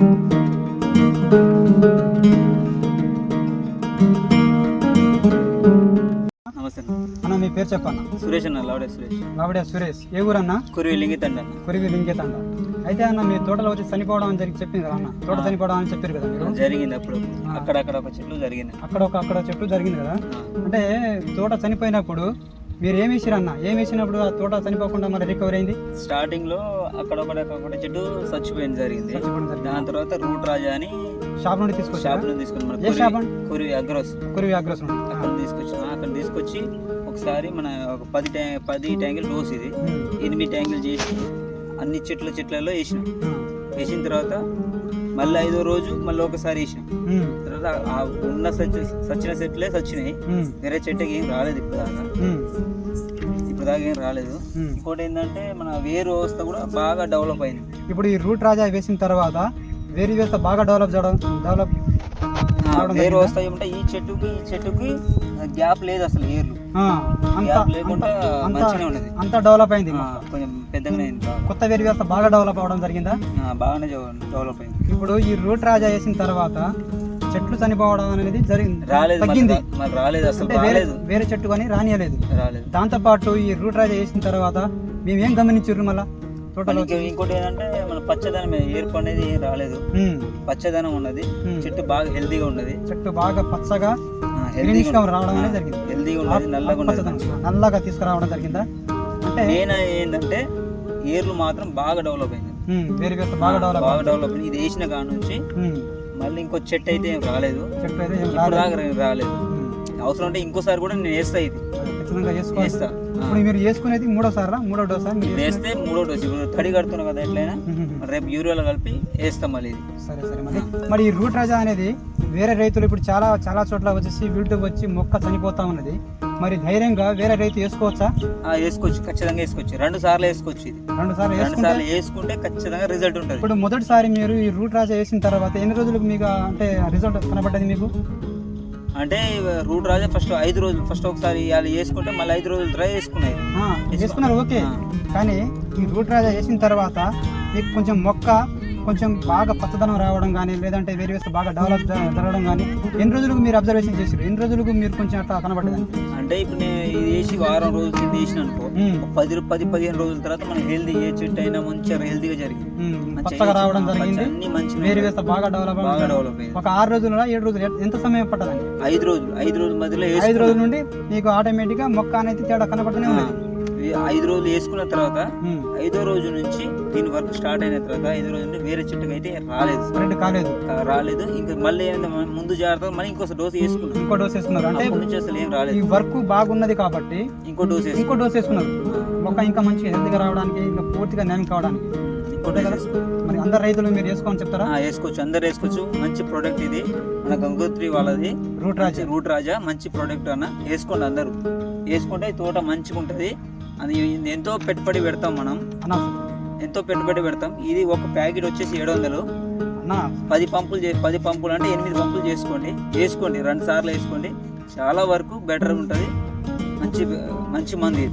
నమస్తే అన్న. మీ పేరు చెప్పన్న సురేష్ అన్న లావుడే సురేష్. లావడే సురేష్. ఏ ఊరన్నా? కురివి లింగితండి కురివి లింగేతండ అయితే అన్న మీ తోటలో వచ్చి చనిపోవడం అని జరిగి చెప్పింది కదా అన్న. తోట చనిపోవడం అని చెప్పారు కదా మీరు? జరిగింది అప్పుడు. అక్కడక్కడ ఒక చెట్లు జరిగింది. అక్కడ ఒక అక్కడ చెట్టు జరిగింది కదా. అంటే తోట చనిపోయినప్పుడు మీరు ఏమి వేసిరన్న ఏమి వేసినప్పుడు ఆ తోట చనిపోకుండా మరి రికవర్ అయింది స్టార్టింగ్లో అక్కడ చెట్టు చచ్చిపోయింది జరిగింది. దాని తర్వాత రూట్ రాజా అని షాప్ నుండి తీసుకొచ్చా షాప్ నుంచి తీసుకుని షాప్? కురివి- అగ్రోస్ కురివి అగ్రస్ నుండి. అక్కడ తీసుకొచ్చిన అక్కడ తీసుకొచ్చి ఒకసారి మన ఒక పది ట్యా పది ట్యాంగిల్ డోస్ ఇది. ఎనిమిది ట్యాంగిల్ చేసి అన్ని చెట్ల చెట్లలో వేసినాం. వేసిన తర్వాత మళ్ళీ ఐదో రోజు మళ్ళీ ఒకసారి వేసినాం తర్వాత ఆ ఉన్న సచ్చి సచ్చిన చెట్లే సచ్చినాయి. వేరే చెట్టుకి ఏం రాలేదు ఇప్పుడు దాకా. ఇప్పుడు దాకా ఏం రాలేదు. ఇంకోటి ఏంటంటే మన వేరు వ్యవస్థ కూడా బాగా డెవలప్ అయింది. ఇప్పుడు ఈ రూట్ రాజా వేసిన తర్వాత వేరే వ్యవస్థ బాగా డెవలప్ చేయడం డెవలప్ వేరు? వ్యవస్థ ఏమంటే ఈ చెట్టుకి ఈ చెట్టుకి గ్యాప్ లేదు అసలు ఏర్లు. గ్యాప్ లేకుండా అంత మంచిగానే ఉన్నది. అంత డెవలప్ అయింది కొంచెం పెద్దగానే అయింది కొత్త వేరు వ్యవస్థ బాగా డెవలప్ అవడం జరిగిందా? బాగానే డెవలప్ అయింది. ఇప్పుడు ఈ రూట్ రాజా వేసిన తర్వాత చెట్లు చనిపోవడం అనేది జరిగింది. రాలేదు తగ్గింది. రాలేదు అసలు వేరే రాలేదు. వేరే చెట్టు కానీ రానియలేదు. రాలేదు. దాంతో పాటు ఈ రూట్ రాజా వేసిన తర్వాత మేము ఏం గమనించారు మళ్ళా ఇంకో- ఇంకోటి ఏంటంటే మన పచ్చదనం ఏర్పు అనేది ఏం రాలేదు. పచ్చదనం ఉన్నది. చెట్టు బాగా హెల్దీగా ఉన్నది. చెట్టు బాగా పచ్చగా హెల్దీగా రావడం అనేది జరిగింది. హెల్దీగా ఉన్నది నల్లగా ఉన్నది. నల్లగా తీసుకురావడం జరిగిందా? అంటే మెయిన్ ఏంటంటే ఏర్లు మాత్రం బాగా డెవలప్ అయింది వేరే బాగా డెవలప్ బాగా డెవలప్ అయింది ఇది వేసిన కాడ నుంచి మళ్ళీ ఇంకో చెట్టు అయితే ఏం రాలేదు. చెట్టు అయితే ఏం ఇప్పుడు రాలేదు. దాకా అవసరం అంటే ఇంకోసారి కూడా నేను వేస్తా ఇది. ఖచ్చితంగా వేసుకోవాలి. వేస్తా. ఆ. ఇప్పుడు మీరు వేసుకునేది మూడోసారా మూడో డోసా? మీరు నేను వేస్తే మూడో డోసు. ఇప్పుడు తడి కడుతున్నా కదా ఎట్లయినా రేపు యూరియాలో కలిపి వేస్తాం మళ్ళీ ఇది. సరే సరే. మరి మరి ఈ రూట్ రాజా అనేది వేరే రైతులు ఇప్పుడు చాలా చాలా చోట్ల వచ్చేసి విల్టు వచ్చి మొక్క చనిపోతా ఉన్నది. మరి ధైర్యంగా వేరే రైతు వేసుకోవచ్చా? వేసుకోవచ్చు ఖచ్చితంగా వేసుకోవచ్చు. రెండు సార్లు వేసుకోవచ్చు ఇది. రెండు సార్లు రెండు సార్లు వేసుకుంటే ఖచ్చితంగా రిజల్ట్ ఉంటుంది. ఇప్పుడు మొదటిసారి మీరు ఈ రూట్ రాజా వేసిన తర్వాత ఎన్ని రోజులకు మీకు అంటే రిజల్ట్ కనబడ్డది మీకు? అంటే రూట్ రాజా ఫస్ట్ ఐదు రోజులు ఫస్ట్ ఒకసారి ఇవాళ వేసుకుంటే మళ్ళీ ఐదు రోజులు డ్రై వేసుకున్నాయి. వేసుకున్నారు ఓకే. కానీ ఈ రూట్ రాజా వేసిన తర్వాత మీకు కొంచెం మొక్క కొంచెం బాగా పచ్చదనం రావడం కానీ లేదంటే వేరే వేస్తే బాగా డెవలప్ జరగడం కానీ ఎన్ని రోజులకు మీరు అబ్జర్వేషన్ చేసారు ఎన్ని రోజులకు మీరు కొంచెం అట్లా కనబడ్డది అంటే ఇప్పుడు నేను ఇది వేసి వారం రోజుల కింద వేసిన అనుకో పది పది పదిహేను రోజుల తర్వాత మన హెల్దీ ఏ చెట్టు అయినా మంచిగా హెల్దీగా జరిగింది. పచ్చగా రావడం జరిగింది. వేరే వేస్తే బాగా డెవలప్ బాగా డెవలప్ అయింది. ఒక ఆరు రోజుల ఏడు రోజులు? ఎంత సమయం పట్టదండి? ఐదు రోజులు. ఐదు రోజుల మధ్యలో ఐదు. రోజుల నుండి మీకు ఆటోమేటిక్గా మొక్క అనేది తేడా కనబడుతూనే ఈ ఐదు రోజులు వేసుకున్న తర్వాత ఐదో రోజు నుంచి దీని వర్క్ స్టార్ట్ అయిన తర్వాత ఐదో రోజు నుండి వేరే చెట్టుకి అయితే రాలేదు. స్ప్రెడ్ కాలేదు. రాలేదు. ఇంకా మళ్ళీ ముందు జాగ్రత్త మళ్ళీ ఇంకో డోస్ వేసుకున్నాం ఇంకో డోస్ వేసుకున్నారు. అంటే నుంచి అసలు ఏం ఈ రాలేదు వర్క్ బాగున్నది కాబట్టి ఇంకో డోస్ ఇంకో డోస్ వేసుకున్నారు. మొక్క ఇంకా మంచిగా హెల్తీగా రావడానికి ఇంకా పూర్తిగా న్యాయం కావడానికి. మరి అందరు రైతులు మీరు వేసుకోమని చెప్తారా? వేసుకోవచ్చు. అందరు వేసుకోవచ్చు. మంచి ప్రోడక్ట్ ఇది. మన గంగోత్రి వాళ్ళది. రూట్ రాజా. మంచి రూట్ రాజా. మంచి ప్రోడక్ట్ అన్న. వేసుకోండి అందరూ. వేసుకుంటే తోట మంచిగా ఉంటుంది అది ఎంతో పెట్టుబడి పెడతాం మనం. అన్న ఎంతో పెట్టుబడి పెడతాం. ఇది ఒక ప్యాకెట్ వచ్చేసి ఏడు వందలు అన్న. పది పంపులు చే పది పంపులు అంటే ఎనిమిది పంపులు చేసుకోండి. వేసుకోండి రెండు సార్లు వేసుకోండి. చాలా వరకు బెటర్ ఉంటుంది. మంచి మంచి మంది